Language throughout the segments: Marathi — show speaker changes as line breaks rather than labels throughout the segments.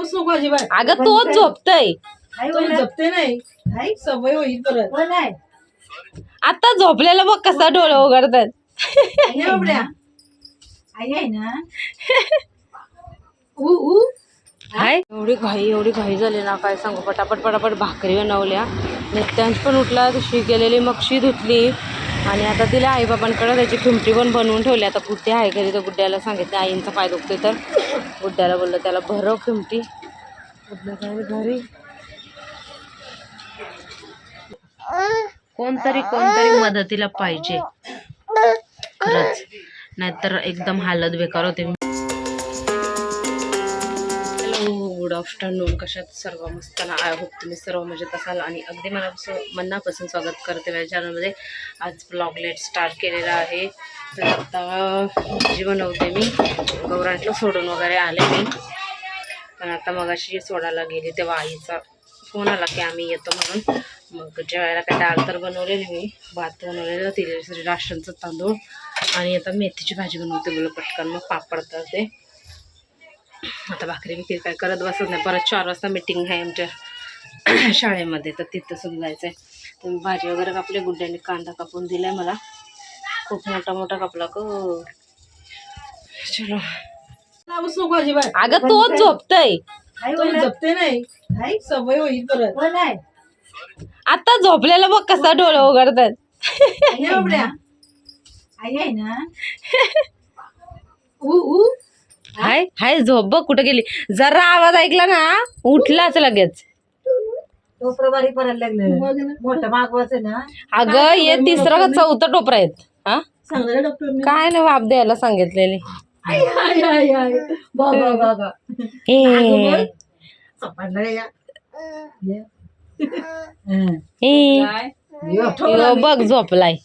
बसू नको अजिबात?
अगं तोच झोपतय.
तो जपते नाही. सवय होईल परत.
आता झोपलेलं बघ कसा डोळे उघडतात एवढी घाई एवढी घाई झाली ना काय सांगू? पटापट पटापट भाकरी बनवल्या. नित्यांश पण उठला शी गेलेली मग शी धुतली. आणि आता तिला आईबाबांकडे त्याची खिमटी पण बनवून ठेवली. आता गुड्डे आहे घरी तर गुड्ड्याला सांगितलं आईंचा पाय दुखतोय तर. गुड्ड्याला बोललं त्याला भरव खिमटी. घरी? कोणतरी कोणतरी मदतीला पाहिजे. खरंच. नाहीतर एकदम हालत बेकार होते. गुड आफ्टरनून कशात सर्व मस्त आय होप तुम्ही सर्व मजेत असाल आणि अगदी मला मनापासून स्वागत करते माझ्या चॅनलमध्ये आज ब्लॉग लेट स्टार्ट केलेला आहे. तर आता भाजी बनवते मी गौरांटला सोडून वगैरे आले मी. पण आता मगाशी सोडायला गेली तेव्हा आईचा फोन आला की आम्ही येतो म्हणून. मग जेवायला काय डाळ तर बनवलेली मी. भात बनवलेलं तिथे राशनचं तांदूळ. आणि आता मेथीची भाजी बनवते मुलं पटकन. मग पापड तर ते आता भाकरी बिकरी काय करत बसत नाही. परत चार वाजता मिटिंग आहे आमच्या शाळेमध्ये. तर तिथं सुद्धा जायचं आहे तर मी भाजी वगैरे कापली गुड्ड्याने कांदा कापून दिलाय मला. खूप मोठा मोठा कापला क चलो. अगं तोच झोपतय.
तो जपते नाही. सवय होईल परत.
आता झोपलेलं बघ कसा डोळे उघडतात
आई आहे ना. ऊ ऊ
हाय हाय झोप बघ कुठे गेली. जरा आवाज ऐकला ना उठलाच लगेच.
टोपरं बारीक पडायला लागलं.
बघ ना.
मोठं मागवायचं ना.
अगं हे तिसरं का चौथं टोपरा आहेत? हा?
सांगलं डॉक्टरने
काय नाही वाप द्यायला सांगितलेली.
बाबा बाबा
हे हे यो. बघ झोपलाय.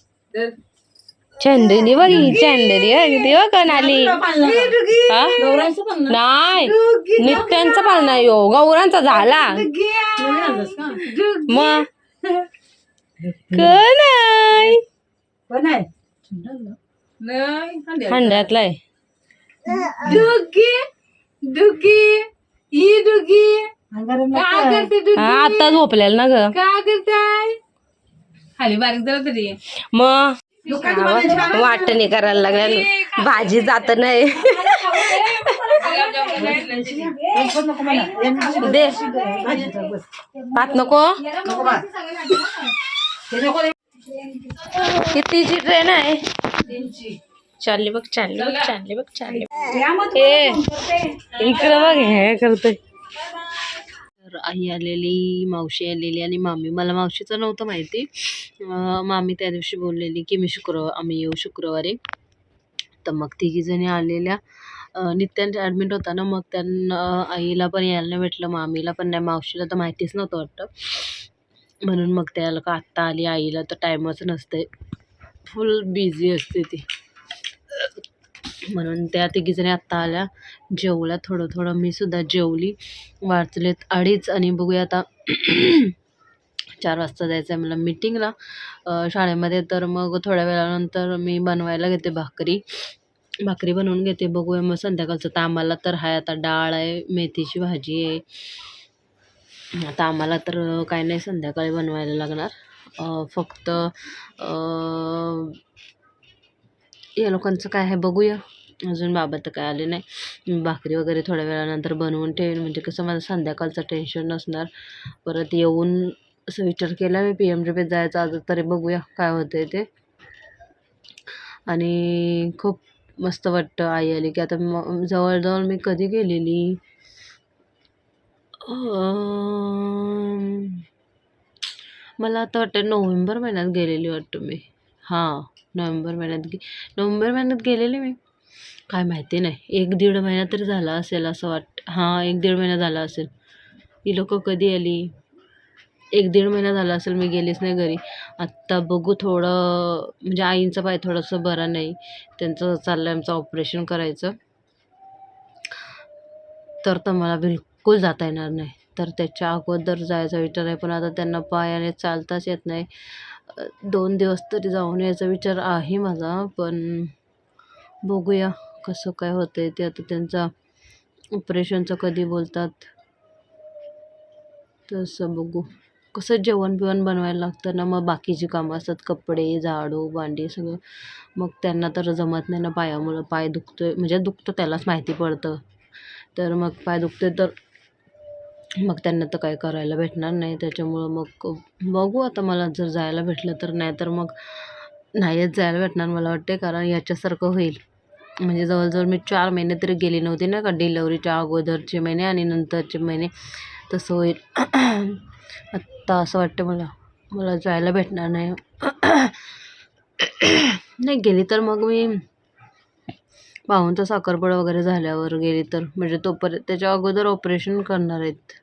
चंदनी बघ ही चंदनी बघ ती बघ कोण आली हा?
गौरांचं पण ना?
नाही नित्यांचा पाळणा यो गौरांचा झाला? मग कोण आहे
पण आहे.
नाही हांड्या.
हंड्यातला आहे
डुगी डुगी ई डुगी
अंगारा
का करते डुगी
हा, आता झोपलेला ना ग.
का करताय? खाली बारीक जरा तरी.
मग? वाटणी करायला लागल्या. भाजी जात नाही.
यांना
दे. भात नको.
हे.
कितीची ट्रेन आहे? चालली बघ चालली बघ चालली बघ चालली ए इकडं बघ हे करतोय. तर आई आलेली मावशी आलेली आणि मामी. मला मावशीचं नव्हतं माहिती. मामी त्या दिवशी बोललेली की मी शुक्रवार आम्ही येऊ शुक्रवारी. तर मग तिघीजणी आलेल्या. अं, ॲडमिट होता ना मग त्यांना आईला पण यायला नाही भेटलं मामीला पण नाही मावशीला तर माहितीच नव्हतं वाटतं. म्हणून मग त्याला का आत्ता आली आईला तर टाईमच नसते फुल बिझी असते ती. म्हणून त्या तिघीजणी आत्ता आल्या. जेवल्या थोडं थोडं. मी सुद्धा जेवली. वाचलेत अडीच आणि बघूया आता चार वाजता जायचं आहे मला मीटिंगला शाळेमध्ये तर मग थोड्या वेळानंतर मी बनवायला घेते भाकरी. भाकरी बनवून घेते. बघूया मग संध्याकाळचं. तर आम्हाला तर आहे आता डाळ आहे मेथीची भाजी आहे. आता आम्हाला तर काय नाही संध्याकाळी बनवायला लागणार. फक्त या लोकांचं काय आहे बघूया. अजून बाबा तर काय आले नाही. मी भाकरी वगैरे थोड्या वेळानंतर बनवून ठेवेन. म्हणजे कसं माझं संध्याकाळचं टेन्शन नसणार. परत येऊन असं विचार केला मी पी एम पेत जायचं आज तरी बघूया काय होतं ते. आणि खूप मस्त वाटतं आई आली की. आता म जवळजवळ मी कधी गेलेली? मला आता वाटतं नोव्हेंबर महिन्यात गेलेली वाटतं मी. हां नोव्हेंबर महिन्यात गे नोव्हेंबर महिन्यात गेलेली मी. काय माहिती नाही. एक दीड महिना तरी झाला असेल असं वाट हां एक दीड महिना झाला असेल. ही लोकं कधी आली? एक दीड महिना झाला असेल मी गेलीच नाही घरी. आत्ता बघू थोडं म्हणजे आईंचा पाय थोडंसं बरा नाही. त्यांचं चाललं आहे आमचं ऑपरेशन करायचं. तर तर मला बिलकुल जाता येणार नाही. तर त्याच्या अगोदर जायचा विचार आहे पण आता त्यांना पायाने चालताच येत नाही. दोन दिवस तरी जाऊन यायचा विचार आहे माझा पण बघूया. कसं काय होतं आहे ते आता त्यांचा ऑपरेशनचं कधी बोलतात. तसं बघू. कसं जेवण बिवण बनवायला लागतं ना मग बाकीची कामं असतात. कपडे झाडू भांडी सगळं. मग त्यांना तर जमत नाही ना पायामुळं. पाय दुखतोय. म्हणजे दुखतं त्यालाच माहिती पडतं. तर मग पाय दुखते तर मग त्यांना तर काय करायला भेटणार नाही. त्याच्यामुळं मग बघू आता मला जर जायला भेटलं तर. नाही तर मग नाहीच जायला भेटणार मला वाटते कारण याच्यासारखं होईल. म्हणजे जवळजवळ मी चार महिने तरी गेली नव्हती ना का डिलेवरीच्या अगोदरचे महिने आणि नंतरचे महिने. तसं होईल. आत्ता असं वाटतं मला. मला जायला भेटणार नाही. नाही गेली तर मग मी भाऊंचा साखरपुडा वगैरे झाल्यावर गेली तर. म्हणजे तोपर्यंत त्याच्या अगोदर ऑपरेशन करणार आहेत.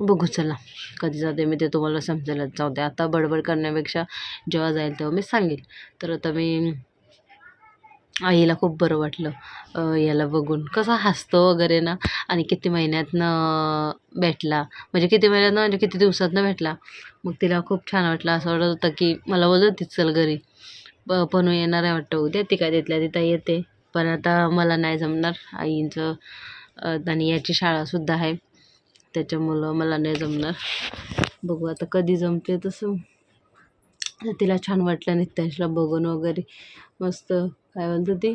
बघू चला. कधी जाते मी ते तुम्हाला समजायला जाऊ दे. आता बडबड करण्यापेक्षा जेव्हा जाईल तेव्हा मी सांगेल. तर आता मी आईला खूप बरं वाटलं याला बघून. कसा हसतो वगैरे ना आणि किती महिन्यातनं भेटला. म्हणजे किती महिन्यातनं म्हणजे किती दिवसातनं भेटला. मग तिला खूप छान वाटलं. असं वाटत होतं की मला बोलत होती चल घरी. प येणार आहे वाटतं उद्या ती काय तिथल्या तिथं येते. पण आता मला नाही जमणार. आईंचं आणि याची शाळासुद्धा आहे. त्याच्यामुळं मला नाही जमणार. बघू आता कधी जमते तसं. तिला छान वाटलं नित्यांशला बघून वगैरे. मस्त. काय बोलतं ते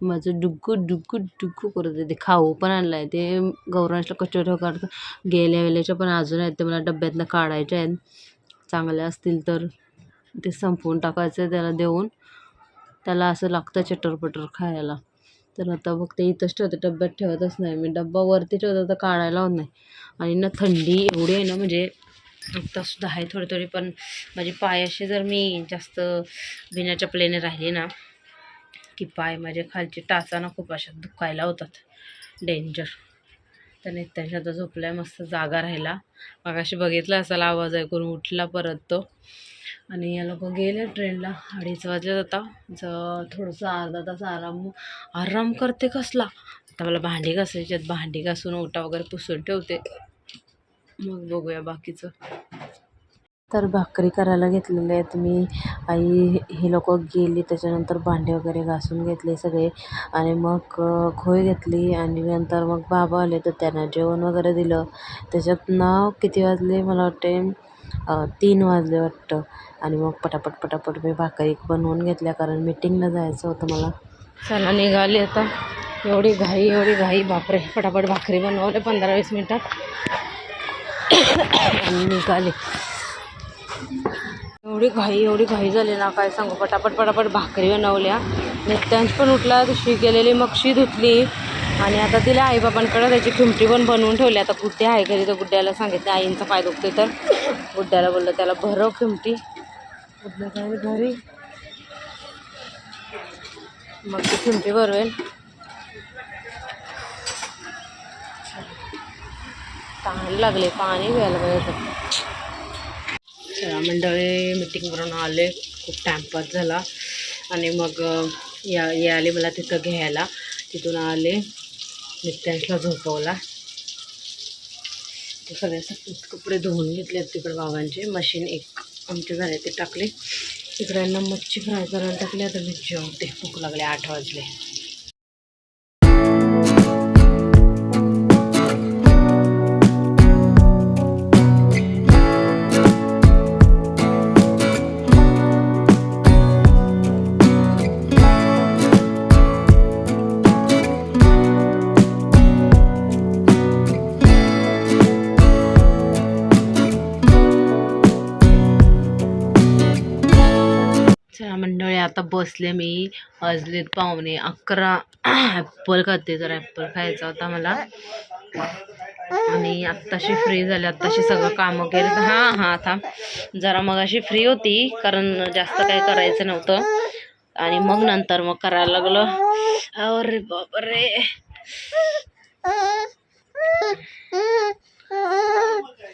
माझं डुग्गू डुग्गू डुग्गू करत होते. खाऊ पण आणलं आहे ते गौरांशला कचोऱ्या काढतो. गेल्या वेळेच्या पण अजून आहेत. ते मला डब्यातनं काढायच्या आहेत. चांगल्या असतील तर ते संपवून टाकायचं त्याला देऊन. त्याला असं लागतं चटरपटर खायला. तर आता बघ ते इथंच ठेवते. डब्यात ठेवतच नाही. मी डब्बा वरती ठेवतो. तर काढायला होत नाही. आणि ना थंडी एवढी आहे ना म्हणजे आत्तासुद्धा आहे थोडी थोडी पण माझे पाय असे जर मी जास्त बिना चपलेने राहिले ना की पाय माझे खालचे टाचाना खूप अशा दुखायला होतात. डेंजर तर त्यांच्या आता झोपला आहे मस्त जागा राहिला. मग अशी बघितलं असाल आवाज ऐकून उठला परत तो. आणि या लोक गेले ट्रेनला अडीच वाजले आता. ज थोडंसं अर्धा तास आराम आराम करते कसला? आता मला भांडी घासायची भांडी घासून ओटा वगैरे पुसून ठेवते. मग बघूया बाकीचं. तर भाकरी करायला घेतलेले आहेत मी. आई हे लोक गेली त्याच्यानंतर भांडे वगैरे घासून घेतले सगळे. आणि मग खोय घेतली आणि नंतर मग बाबा आले तर त्यांना जेवण वगैरे दिलं. त्याच्यात ना किती वाजले मला वाटते तीन वाजले वाटतं. आणि मग पटापट पटापट मी भाकरी बनवून घेतल्या कारण मीटिंगला जायचं होतं मला. चला निघाली आता. एवढी घाई एवढी घाई. बापरे पटापट भाकरी बनवले पंधरा वीस मिनटात. निघाले. एवढी घाई एवढी घाई झाली ना काय सांगू. पटापट पटापट भाकरी बनवल्या. नित्यांश पण उठला तशी गेलेली मक्षी धुतली. आणि आता तिला आईबाबांकडे त्याची खिमटी पण बनवून ठेवली. आता गुड्डे आहे घरी तर गुड्ड्याला सांगितलं आईंचा पाय दुखते तर. गुड्ड्याला बोललं त्याला भरव खिमटी. गुड्ड्या घरी. मग ती खिमटी भरवेल. तहान लागले पाणी प्यायला पाहिजे चला मंडळी मीटिंग करून आले. खूप टाइमपास झाला. आणि मग या या आले मला तिथं घ्यायला. तिथून आले. नित्यांशला झोपवला. तर सगळे सगळे कपडे धुवून घेतले तिकडे बाबांचे. मशीन एक आमचे झाले ते टाकले. तिकड्यांना मच्छी फ्राय करायला टाकले. आता मी जेवते. भूक लागले आठ वाजले. चला मंडळी आता बसले मी वाजलेत पाहुणे. अकरा ॲप्पल खाते जर ॲप्पल खायचा होता मला आणि आत्ताशी फ्री झाले आत्ताशी सगळं कामं केलं. हां हां आता जरा मग अशी फ्री होती कारण जास्त काही करायचं नव्हतं. आणि मग नंतर मग करायला लागलं. अरे बापरे.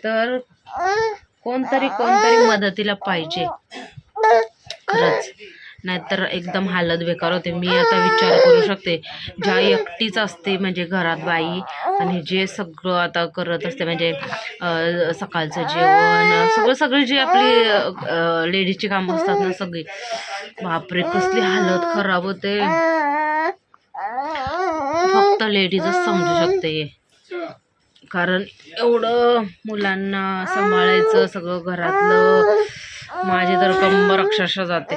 तर कोणतरी कोणतरी मदतीला पाहिजे. खरंच. नाहीतर एकदम हालत बेकार होते. मी आता विचार करू शकते. ज्या एकटीच असते म्हणजे घरात बाई आणि जे सगळं आता करत असते म्हणजे सकाळचं जेवण सगळं सगळी जी आपली लेडीजची कामं असतात ना सगळी. बापरे कसली हालत खराब होते. फक्त लेडीजच समजू शकते. कारण एवढं मुलांना सांभाळायचं सगळं घरातलं माझी तर कंबर अक्षरशः जाते.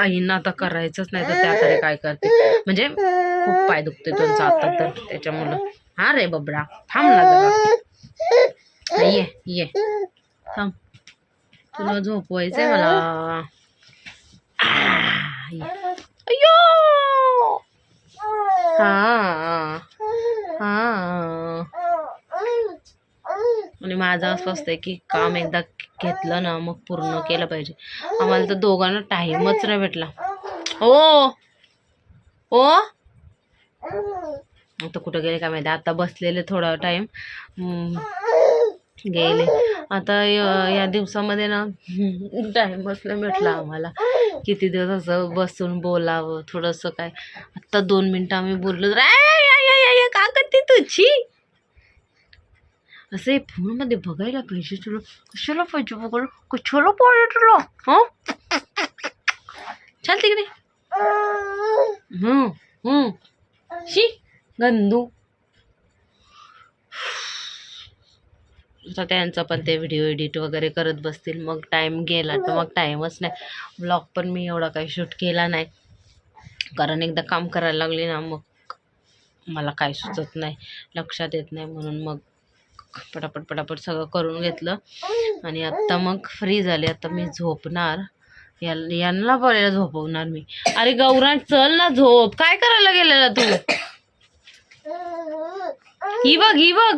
आईंना आता करायचंच नाही तर त्या तरी काय करते? म्हणजे खूप पाय दुखते त्यांचा आता तर त्याच्यामुळं. हा रे बबडा थांब ना जरा. ये ये. थांब. तुला झोपवायचंय मला. अयो ये. हा हा. आणि माझं असं आहे की काम एकदा घेतलं ना मग पूर्ण केलं पाहिजे. आम्हाला तर दोघांना टाईमच नाही भेटला. ओ ओ आता कुठं गेले काय माहिती? आता बसलेले थोडा टाईम गेले. आता या दिवसामध्ये ना टाईम बसला भेटला आम्हाला. किती दिवस असं बसून बोलावं थोडंसं काय. आत्ता दोन मिनटं आम्ही बोललो तर, "आय, करते तुझी. असे फोनमध्ये बघायला पाहिजे तुला. कशाला पाहिजे बघायला कशाला पाहिजे तुला? हं? चालते की नाही शी गंदू. आता त्यांचं पण ते व्हिडिओ एडिट वगैरे करत बसतील. मग टाईम गेला तर मग टाईमच नाही. ब्लॉग पण मी एवढा काही शूट केला नाही. कारण एकदा काम करायला लागले ना मग मला काय सुचत नाही. लक्षात येत नाही म्हणून मग पटापट पटापट सगळं करून घेतलं. आणि आत्ता मग फ्री झाले. आता मी झोपणार. यांना बऱ्याला झोपवणार मी. अरे गौरा चल ना झोप. काय करायला गेलेला तू? ही बघ ही बघ.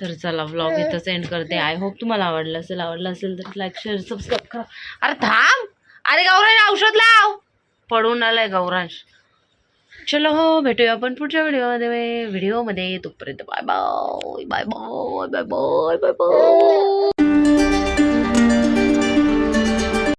तर चला ब्लॉग इथंच एंड करते. आय होप तुम्हाला आवडलं असेल आवडलं असेल तर लाईक शेअर सबस्क्राईब करा. अरे थांब. अरे गौरांश औषध लाव. पडून आलाय गौरांश चलो हो भेटूया आपण पुढच्या व्हिडिओमध्ये. व्हिडिओमध्ये तोपर्यंत bye bye bye bye bye bye bye bye bye.